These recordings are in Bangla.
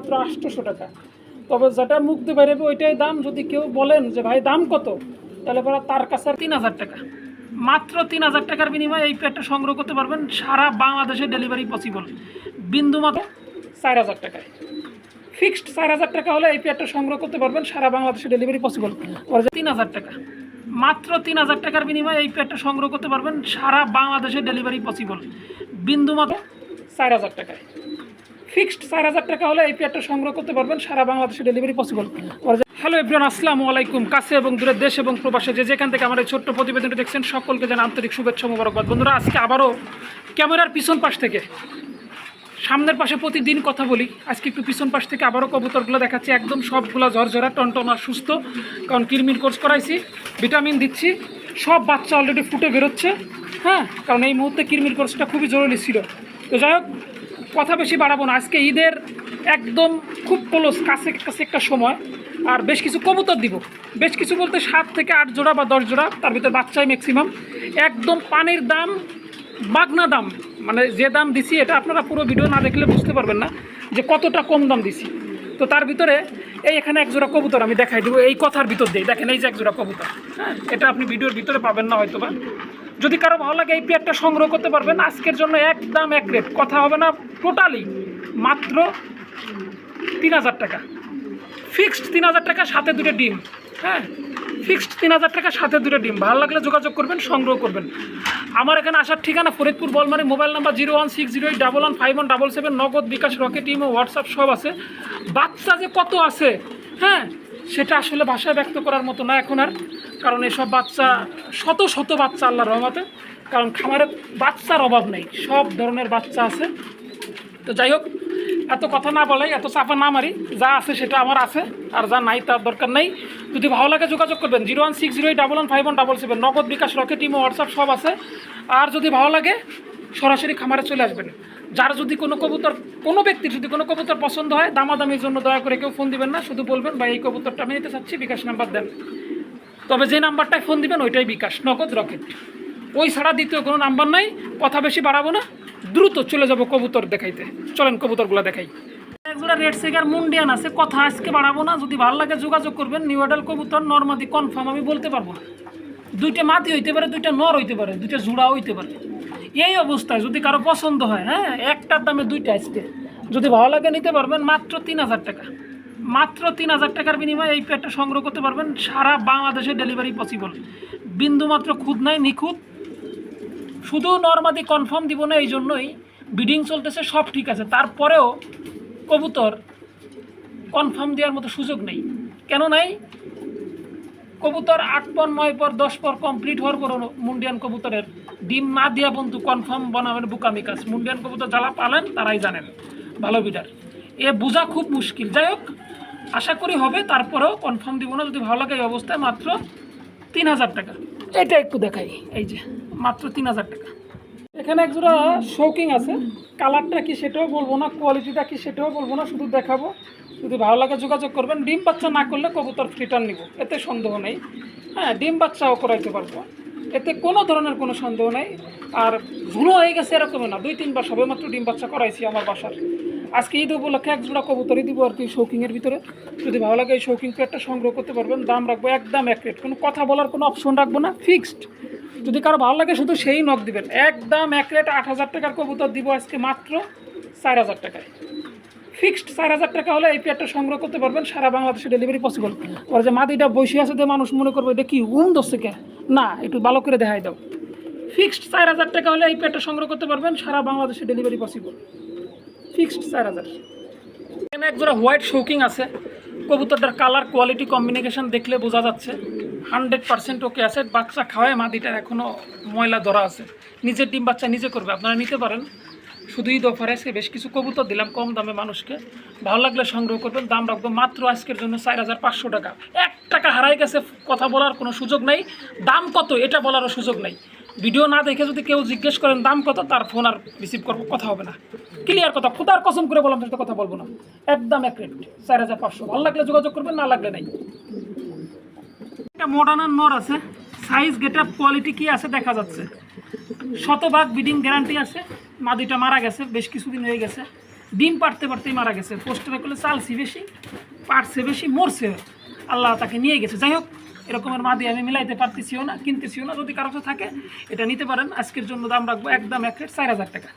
মাত্র আটশোশো টাকা। তবে যেটা মুক্তি বেরোবে ওইটাই দাম। যদি কেউ বলেন যে, ভাই, দাম কত? তাহলে পরে তার কাছে তিন হাজার টাকা। মাত্র তিন হাজার টাকার বিনিময়ে এই পেটটা সংগ্রহ করতে পারবেন। সারা বাংলাদেশে ডেলিভারি পসিবল। বিন্দু মাত্র চার হাজার টাকায়। ফিক্সড চার হাজার টাকা হলে এই পেয়ারটা সংগ্রহ করতে পারবেন। সারা বাংলাদেশে ডেলিভারি পসিবল। তিন হাজার টাকা। মাত্র তিন হাজার টাকার বিনিময়ে এই পেয়ারটা সংগ্রহ করতে পারবেন। সারা বাংলাদেশে ডেলিভারি পসিবল। বিন্দু মাত্র চার হাজার টাকায়। ফিক্সড চার হাজার টাকা হলে এই পেয়ারটা সংগ্রহ করতে পারবেন, সারা বাংলাদেশে ডেলিভারি পসিবল হ্যালো এভরিওয়ান, আসসালামু আলাইকুম। কাছে এবং দূরের দেশ এবং প্রবাসে যে যেখান থেকে আমার এই ছোট্ট প্রতিবেদনটি দেখছেন, সকলকে যেন আন্তরিক শুভেচ্ছা মোবারকবাদ। বন্ধুরা, আজকে আবারও ক্যামেরার পিছন পাশ থেকে, সামনের পাশে প্রতিদিন কথা বলি, আজকে একটু পিছন পাশ থেকে আবারও কবুতরগুলো দেখাচ্ছি, একদম সবগুলো ঝরঝরা, টনটন আর সুস্থ, কারণ কিরমির কোর্স করাইছি, ভিটামিন দিচ্ছি, সব বাচ্চা অলরেডি ফুটে বেরোচ্ছে হ্যাঁ? কারণ এই মুহূর্তে কিরমির কোর্সটা খুবই জরুরি ছিল। তো যাই হোক কথা বেশি বাড়াবো না। আজকে ঈদের একদম খুব ক্লোজ কাছে কাছে একটা সময়। আর বেশ কিছু কবুতর দিব। বেশ কিছু বলতে সাত থেকে আট জোড়া বা দশ জোড়া, তার ভিতরে বাচ্চাই ম্যাক্সিমাম একদম পানির দাম, বাগনা দাম। মানে যে দাম দিছি, এটা আপনারা পুরো ভিডিও না দেখলে বুঝতে পারবেন না যে কতটা কম দাম দিছি। তো তার ভিতরে এই এখানে এক জোড়া কবুতর আমি দেখাই দেবো। এই কথার ভিতর দিয়ে দেখেন, এই যে এক জোড়া কবুতর হ্যাঁ? এটা আপনি ভিডিওর ভিতরে পাবেন না হয়তো বা যদি কারও ভালো লাগে এই পেয়ারটা সংগ্রহ করতে পারবেন, আজকের জন্য একদম এক রেট। কথা হবে না, টোটালি মাত্র তিন হাজার টাকা। ফিক্সড তিন হাজার টাকা, সাথে দুটো ডিম। হ্যাঁ ফিক্সড তিন হাজার টাকা, সাথে দুটো ডিম। ভালো লাগলে যোগাযোগ করবেন, সংগ্রহ করবেন। আমার এখানে আসার ঠিকানা Faridpur, Balmari, mobile number zero one six zero eight double one five one double seven, Nagad bKash Rocket, imo, WhatsApp সব আছে। বাচ্চা যে কত আছে হ্যাঁ সেটা আসলে ভাষায় ব্যক্ত করার মতো না এখন আর, কারণ এসব বাচ্চা, শত শত বাচ্চা আল্লাহ রহমতে, কারণ খামারে বাচ্চার অভাব নেই, সব ধরনের বাচ্চা আছে। তো যাই হোক, এত কথা না বলাই এত চাপা না মারি, যা আছে সেটা আমার আছে, আর যা নাই তার দরকার নেই। যদি ভালো লাগে যোগাযোগ করবেন, zero one six zero eight double one five one double seven, Nagad bKash, Rocket, imo, WhatsApp সব আছে। আর যদি ভালো লাগে সরাসরি খামারে চলে আসবেন। যার যদি কোনো কবুতর, কোনো ব্যক্তির যদি কোনো কবুতর পছন্দ হয়, দামাদামির জন্য দয়া করে কেউ ফোন দিবেন না, শুধু বলবেন বা এই কবুতরটা আমি নিতে চাচ্ছি, বিকাশ নাম্বার দেন। তবে যে নাম্বারটায় ফোন দিবেন, ওইটাই বিকাশ, নগদ রকেট। ওই ছাড়া দ্বিতীয় কোনো নাম্বার নাই, কথা বেশি বাড়াবো না, দ্রুত চলে যাব কবুতর দেখাইতে। চলেন কবুতরগুলো দেখাই। একজোড়া রেড সেগার মুন্ডিয়ান আছে, কথা আজকে বাড়াবো না, যদি ভালো লাগে যোগাযোগ করবেন, নিউ আডাল কবুতর, নর্মাদি কনফার্ম, আমি বলতে পারব না। দুইটা মাতি হইতে পারে, দুইটা নর হইতে পারে, দুইটা জোড়া হইতে পারে। এই অবস্থায় যদি কারও পছন্দ হয় হ্যাঁ? একটার দামে দুইটা আজকে। যদি ভালো লাগে নিতে পারবেন মাত্র তিন হাজার টাকা। মাত্র তিন হাজার টাকার বিনিময়ে এই প্যাডটা সংগ্রহ করতে পারবেন। সারা বাংলাদেশে ডেলিভারি পসিবল বিন্দু মাত্র খুদ নাই, নিখুঁত। শুধু নর্মাদি কনফার্ম দিব না এই জন্যই বিডিং চলতেছে, সব ঠিক আছে। তারপরেও কবুতর কনফার্ম দেওয়ার মতো সুযোগ নেই। কেন নাই? কবুতর আট পর, নয় পর, দশ পর কমপ্লিট হওয়ার পর মুন্ডিয়ান কবুতরের ডিম না দিয়া বন্ধু কনফার্ম বানাবেন বুকামি কাজ মুন্ডিয়ান কবুতর যারা পালেন, তারাই জানেন। ভালো বিডার এ বোঝা খুব মুশকিল। যাই হোক, আশা করি হবে, তারপরেও কনফার্ম দিব না। যদি ভালো লাগে এই অবস্থায়, মাত্র তিন হাজার টাকা। এটা একটু দেখাই। এই যে, মাত্র তিন হাজার টাকা। এখানে একজোড়া শৌকিং আছে। কালারটা কি সেটাও বলব না, কোয়ালিটিটা কি সেটাও বলব না, শুধু দেখাবো। যদি ভালো লাগে যোগাযোগ করবেন। ডিম বাচ্চা না করলে কবুতর রিটার্ন নিব, এতে সন্দেহ নেই। হ্যাঁ ডিম বাচ্চাও করাইতে পারব। এতে কোনো ধরনের কোনো সন্দেহ নেই। আর ভুলো হয়ে গেছে এরকমই না, দুই তিনবার সবেমাত্র ডিম বাচ্চা করাইছি আমার বাসার। আজকে ঈদ উপলক্ষে এক জোড়া কবুতরই দিব আর কি শৌকিংয়ের ভিতরে। যদি ভালো লাগে এই শৌকিং প্লেটটা সংগ্রহ করতে পারবেন। দাম রাখব একদম এক কোনো কথা বলার কোনো অপশন রাখব না। ফিক্সড যদি কারও ভালো লাগে, শুধু সেই নখ দিবেন। একদম এক রেট আট হাজার টাকার কবুতর দিব আজকে মাত্র চার হাজার টাকায়। ফিক্সড চার হাজার টাকা হলে এই পেয়ারটা সংগ্রহ করতে পারবেন, সারা বাংলাদেশে ডেলিভারি পসিবল ওরা যে মাদিটা বসে আছে যে মানুষ মনে করবে, এটা কি উম দোষে কে? না, একটু ভালো করে দেখাই দাও। ফিক্সড চার হাজার টাকা হলে এই পেয়ারটা সংগ্রহ করতে পারবেন, সারা বাংলাদেশে ডেলিভারি পসিবল ফিক্সড চার হাজার। এখানে একজোড়া হোয়াইট শৌকিং আছে। কবুতরটার কালার কোয়ালিটি কম্বিনেশন দেখলে বোঝা যাচ্ছে। হান্ড্রেড পার্সেন্ট ওকে আছে, বাচ্চা খাওয়ায় মাদিটার এখনও ময়লা ধরা আছে। নিজের ডিম বাচ্চা নিজে করবে, আপনারা নিতে পারেন। শুধু ঈদ অফারে আজকে বেশ কিছু কবুতর দিলাম কম দামে মানুষকে। ভালো লাগলে সংগ্রহ করবেন, দাম রাখব মাত্র আজকের জন্য চার হাজার পাঁচশো টাকা। এক টাকা হারাই গেছে, কথা বলার কোনো সুযোগ নেই। দাম কত, এটা বলারও সুযোগ নেই। ভিডিও না দেখে যদি কেউ জিজ্ঞেস করেন দাম কত, তার ফোন আর রিসিভ করব, কথা হবে না। ক্লিয়ার কথা, খুদার কসম করে বললাম সেটা কথা বলব না। একদম এক রেট চার হাজার পাঁচশো। ভালো লাগলে যোগাযোগ করবেন, না লাগলে নাই। একটা মডার্ন নর আছে। সাইজ গেট কোয়ালিটি কি আছে দেখা যাচ্ছে। শতভাগ বিডিং গ্যারান্টি আছে। মাদিটা মারা গেছে, বেশ কিছুদিন হয়ে গেছে। ডিম পারতে পারতেই মারা গেছে। পোস্টারে করলে চালছি বেশি পারছে বেশি, মরছে। আল্লাহ তাকে নিয়ে গেছে। যাই হোক এরকমের মাদি আমি মিলাইতে পারতেছিও না, কিনতেছিও না, যদি কারও থাকে, এটা নিতে পারেন। আজকের জন্য দাম রাখব একদম এক রেট চার হাজার টাকা।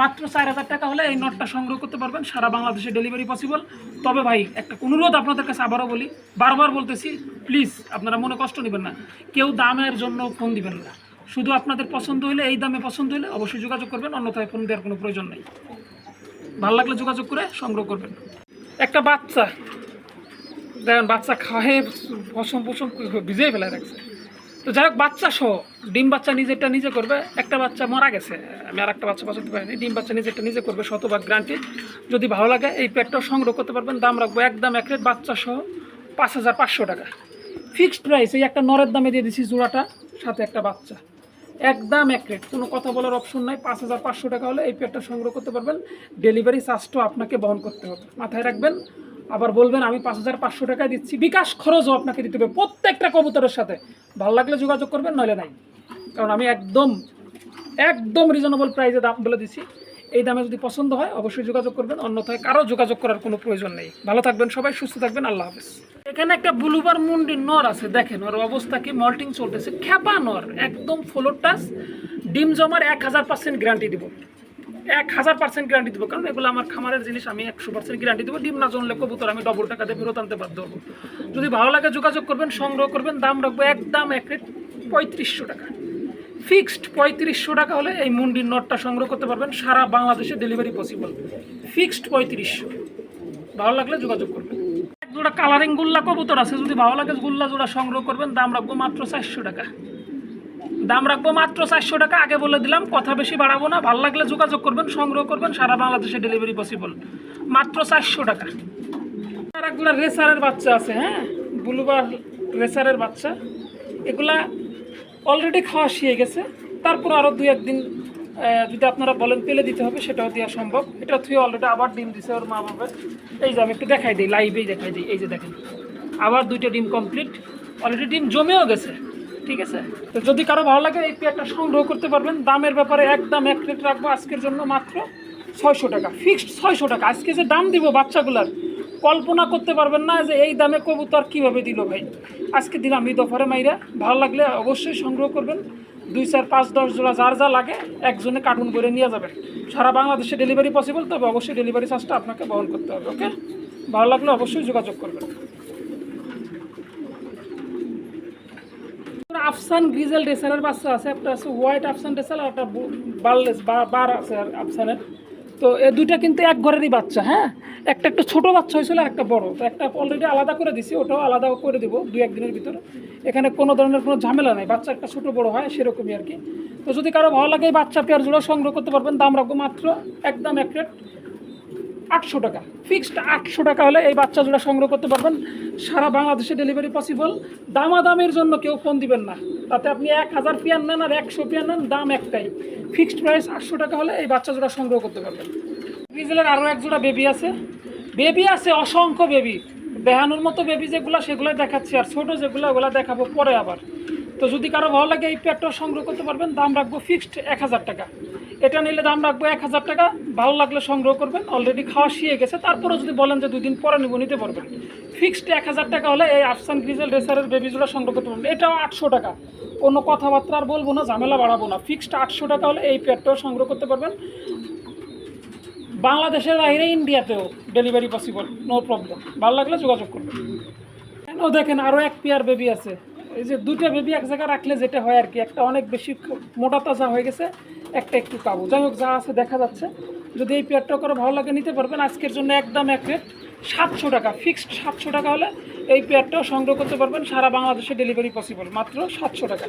মাত্র চার হাজার টাকা হলে এই নটটা সংগ্রহ করতে পারবেন, সারা বাংলাদেশে ডেলিভারি পসিবল তবে ভাই, একটা অনুরোধ আপনাদের কাছে আবারও বলি, বারবার বলতেছি প্লিজ আপনারা মনে কষ্ট নেবেন না। কেউ দামের জন্য ফোন দিবেন না। শুধু আপনাদের পছন্দ হলে এই দামে পছন্দ হলে অবশ্যই যোগাযোগ করবেন, অন্যথায় ফোন দেওয়ার কোনো প্রয়োজন নেই। ভালো লাগলে যোগাযোগ করে সংগ্রহ করবেন। একটা বাচ্চা দেখেন বাচ্চা খাওয়ে পশম পশম ভিজিয়ে ফেলে রাখছে। তো যাই হোক, বাচ্চা সহ, ডিম বাচ্চা নিজেরটা নিজে করবে। একটা বাচ্চা মারা গেছে, আমি আর একটা বাচ্চা বাঁচাতে পারিনি। ডিম বাচ্চা নিজেরটা নিজে করবে, শতভাগ গ্রান্টি যদি ভালো লাগে, এই পেটটাও সংগ্রহ করতে পারবেন। দাম রাখব একদম এক রেট বাচ্চা সহ পাঁচ হাজার পাঁচশো টাকা। ফিক্সড প্রাইস এই একটা নরের দামে দিয়ে দিছি জোড়াটা, সাথে একটা বাচ্চা। একদম এক রেট কোনো কথা বলার অপশন নাই। পাঁচ হাজার পাঁচশো টাকা হলে এই পেটটা সংগ্রহ করতে পারবেন। ডেলিভারি চার্জটাও আপনাকে বহন করতে হবে। মাথায় রাখবেন আবার বলবেন, আমি পাঁচ হাজার পাঁচশো টাকায় দিচ্ছি। বিকাশ খরচও আপনাকে দিতে হবে প্রত্যেকটা কবুতরের সাথে। ভালো লাগলে যোগাযোগ করবেন, নইলে নাই। কারণ আমি একদম একদম রিজনেবল প্রাইসে দাম বলে দিচ্ছি এই দামে যদি পছন্দ হয়, অবশ্যই যোগাযোগ করবেন। অন্যথায় কারও যোগাযোগ করার কোনো প্রয়োজন নেই। ভালো থাকবেন সবাই, সুস্থ থাকবেন। আল্লাহ হাফেজ। এখানে একটা ব্লুবার মুন্ডি নর আছে, দেখেন। ওর অবস্থা কি? মল্টিং চলতেছে। খ্যাপা নর, একদম ফ্লোর টাচ ডিম জমার এক হাজার পার্সেন্ট গ্যারান্টি দিব। এক হাজার পার্সেন্ট গ্যারান্টি দেবো, কারণ এগুলো আমার খামারের জিনিস, আমি একশো পার্সেন্ট গ্যারান্টি দেবো। ডিম না জমলে কবুতর আমি ডবল টাকা দিয়ে ফেরত আনতে বাধ্য হব। যদি ভালো লাগে যোগাযোগ করবেন, সংগ্রহ করবেন, দাম রাখব একদম এক রেট পঁয়ত্রিশশো টাকা। ফিক্সড পঁয়ত্রিশশো টাকা হলে এই মুন্ডির নটটা সংগ্রহ করতে পারবেন, সারা বাংলাদেশে ডেলিভারি পসিবল ফিক্সড পঁয়ত্রিশশো। ভালো লাগলে যোগাযোগ করবেন। এক জোড়া কালারিং গুল্লা কবুতর আছে, যদি ভালো লাগে গুল্লা জোড়া সংগ্রহ করবেন, দাম রাখব মাত্র চারশো টাকা। দাম রাখব মাত্র চারশো টাকা। আগে বলে দিলাম, কথা বেশি বাড়াবো না। ভালো লাগলে যোগাযোগ করবেন, সংগ্রহ করবেন, সারা বাংলাদেশে ডেলিভারি পসিবল মাত্র চারশো টাকা। আর একগুলা রেসারের বাচ্চা আছে হ্যাঁ? ব্লুবার রেসারের বাচ্চা। এগুলা অলরেডি খাওয়া শিয়ে গেছে। তারপর আরও দুই একদিন যদি আপনারা বলেন পেলে দিতে হবে, সেটাও দেওয়া সম্ভব। এটা থুয়ে অলরেডি আবার ডিম দিছে ওর মা বাবার এই যে আমি একটু দেখাই দিই লাইভেই দেখাই দিই। এই যে দেখেন, আবার দুইটা ডিম কমপ্লিট অলরেডি ডিম জমেও গেছে। ঠিক আছে। তো যদি কারও ভালো লাগে, এই পেয়ারটা সংগ্রহ করতে পারবেন। দামের ব্যাপারে একদম এক রেট রাখব আজকের জন্য মাত্র ছয়শো টাকা। ফিক্সড ছয়শো টাকা। আজকে যে দাম দিব বাচ্চাগুলার, কল্পনা করতে পারবেন না যে এই দামে কবুতর কীভাবে দিল ভাই। আজকে দিলাম ঈদ অফারে মাইরা। ভালো লাগলে অবশ্যই সংগ্রহ করবেন। দুই চার পাঁচ দশ জোড়া যার যা লাগে একজনে কার্টুন করে নিয়ে যাবেন। সারা বাংলাদেশে ডেলিভারি পসিবল তবে অবশ্যই ডেলিভারি চার্জটা আপনাকে বহন করতে হবে ওকে ভালো লাগলে অবশ্যই যোগাযোগ করবেন। আফসান গ্রিজেল রেসারের বাচ্চা আছে, একটা আছে হোয়াইট আফসান রেসার আর একটা বার্লেস বার আছে আর আফসানের। তো এই দুইটা কিন্তু এক ঘরেরই বাচ্চা হ্যাঁ? একটা একটু ছোটো বাচ্চা হয়েছিল একটা বড়। তো একটা অলরেডি আলাদা করে দিছি, ওটাও আলাদা করে দিব দুই একদিনের ভিতরে। এখানে কোনো ধরনের কোনো ঝামেলা নাই, বাচ্চা একটা ছোটো বড় হয়, সেরকমই আর কি। তো যদি কারও ভালো লাগে বাচ্চা পেয়ার জোড়া সংগ্রহ করতে পারবেন, দাম রাখব মাত্র একদম এক রেট আটশো টাকা। ফিক্সড আটশো টাকা হলে এই বাচ্চা জোড়া সংগ্রহ করতে পারবেন। সারা বাংলাদেশে ডেলিভারি পসিবল দামাদামের জন্য কেউ ফোন দিবেন না। তাতে আপনি এক হাজার পিয়ার নেন আর একশো পিয়ার নেন, দাম একটাই। ফিক্সড প্রাইস আটশো টাকা হলে এই বাচ্চা জোড়া সংগ্রহ করতে পারবেন। গ্রিজেলের আরও এক জোড়া বেবি আছে। বেবি আছে, অসংখ্য বেবি দেখানোর মতো বেবি যেগুলো সেগুলো দেখাচ্ছি। আর ছোটো যেগুলো, ওগুলো দেখাবো পরে আবার। তো যদি কারও ভালো লাগে এই পেটটা সংগ্রহ করতে পারবেন, দাম রাখব ফিক্সড এক হাজার টাকা। এটা নিলে দাম রাখব এক হাজার টাকা, ভালো লাগলে সংগ্রহ করবেন অলরেডি খাওয়া শিয়ে গেছে তারপরে যদি বলেন যে দুই দিন পরে নিব, নিতে পারবেন। ফিক্সড এক হাজার টাকা হলে এই আফসান গ্রিজেল রেসারের বেবিজগুলো সংগ্রহ করতে পারবেন। এটাও আটশো টাকা। কোনো কথাবার্তা আর বলব না, ঝামেলা বাড়াবো না। ফিক্সড আটশো টাকা হলে এই পেটটাও সংগ্রহ করতে পারবেন। বাংলাদেশের বাইরে ইন্ডিয়াতেও ডেলিভারি পসিবল নো প্রবলেম ভালো লাগলে যোগাযোগ করবেন। কেন দেখেন আরও এক পেয়ার বেবি আছে। এই যে দুইটা বেবি এক জায়গায় রাখলে যেটা হয় আর কি, একটা অনেক বেশি মোটা তাজা হয়ে গেছে। একটা একটু কাবু যাই হোক, যা আছে দেখা যাচ্ছে। যদি এই পেয়ারটা করে ভালো লাগে, নিতে পারবেন। আজকের জন্য একদম এক রেট সাতশো টাকা। ফিক্সড সাতশো টাকা হলে এই পেয়ারটাও সংগ্রহ করতে পারবেন। সারা বাংলাদেশে ডেলিভারি পসিবল মাত্র সাতশো টাকা।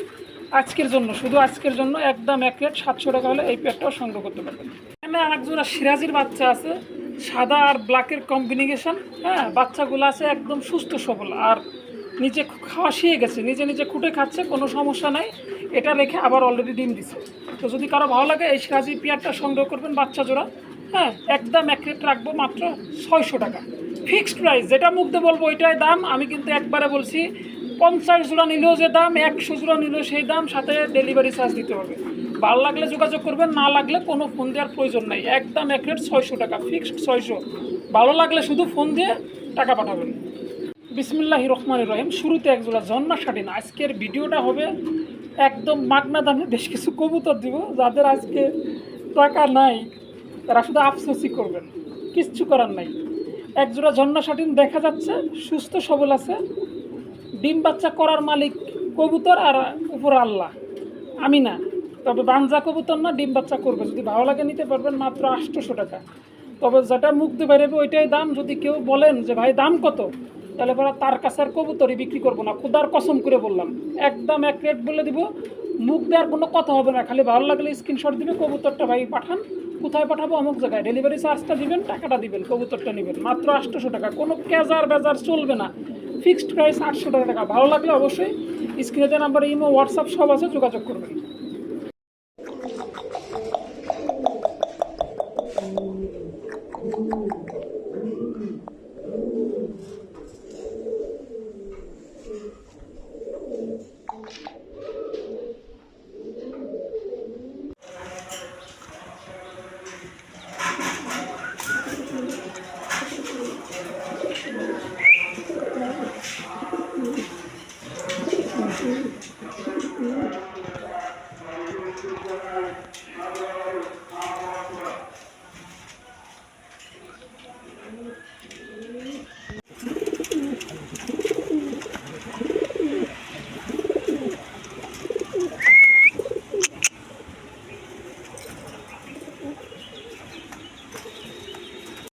আজকের জন্য, শুধু আজকের জন্য একদম এক রেট সাতশো টাকা হলে এই পেয়ারটাও সংগ্রহ করতে পারবেন। এখানে আরেক জোড়া সিরাজির বাচ্চা আছে। সাদা আর ব্ল্যাকের কম্বিনেশন হ্যাঁ? বাচ্চাগুলো আছে একদম সুস্থ সবল। আর নিচে খাওয়া শিয়ে গেছে, নিজে নিজে খুঁটে খাচ্ছে, কোনো সমস্যা নাই। এটা রেখে আবার অলরেডি ডিম দিছে। তো যদি কারও ভালো লাগে, এই সিরাজি পেয়ারটা সংগ্রহ করবেন বাচ্চা জোড়া। হ্যাঁ একদম এক রেট রাখব মাত্র ছয়শো টাকা। ফিক্সড প্রাইস যেটা মুখতে বলব ওইটাই দাম। আমি কিন্তু একবারে বলছি, পঞ্চাশ জোড়া নিলেও যে দাম, একশো জোড়া নিলেও সেই দাম, সাথে ডেলিভারি চার্জ দিতে হবে। ভালো লাগলে যোগাযোগ করবেন, না লাগলে কোনো ফোন দেওয়ার প্রয়োজন নাই। একদম এক রেট ছয়শো টাকা ফিক্সড ছয়শো। ভালো লাগলে শুধু ফোন দিয়ে টাকা পাঠাবেন। বিসমিল্লাহ রহমান রহিম। শুরুতে একজোড়া জন্না শাড়ি না, আজকের ভিডিওটা হবে একদম মাগনা দামে বেশ কিছু কবুতর দিব, যাদের আজকে টাকা নাই, তারা শুধু আফসোসই করবেন, কিচ্ছু করার নাই। একজোড়া ঝর্ণা শাটিন দেখা যাচ্ছে, সুস্থ, সবল আছে। ডিম বাচ্চা করার মালিক কবুতর আর উপর আল্লাহ। আমি না, তবে বাঞ্জা কবুতর না, ডিম বাচ্চা করবে। যদি ভালো লাগে নিতে পারবেন মাত্র আটশোশো টাকা। তবে যেটা মুক্তি বেরোবে, ওইটাই দাম। যদি কেউ বলেন যে, ভাই, দাম কত? তাহলে পরে তার কাছে আর কবুতরই বিক্রি করব না। খুদার কসম করে বললাম। একদম এক রেট বলে দিব। মুখ দেওয়ার কোনো কথা হবে না। খালি ভালো লাগলে স্ক্রিনশট দিবে, কবুতরটা ভাই পাঠান। কোথায় পাঠাবো? অমুক জায়গায়। ডেলিভারি চার্জটা দিবেন, টাকাটা দিবেন, কবুতরটা নেবেন। মাত্র আটশোশো টাকা। কোনো কেজার বেজার চলবে না। ফিক্সড প্রাইস আটশো টাকা। ভালো লাগলে অবশ্যই স্ক্রিনে নাম্বারে ইমো হোয়াটসঅ্যাপ সব আছে, যোগাযোগ করবেন।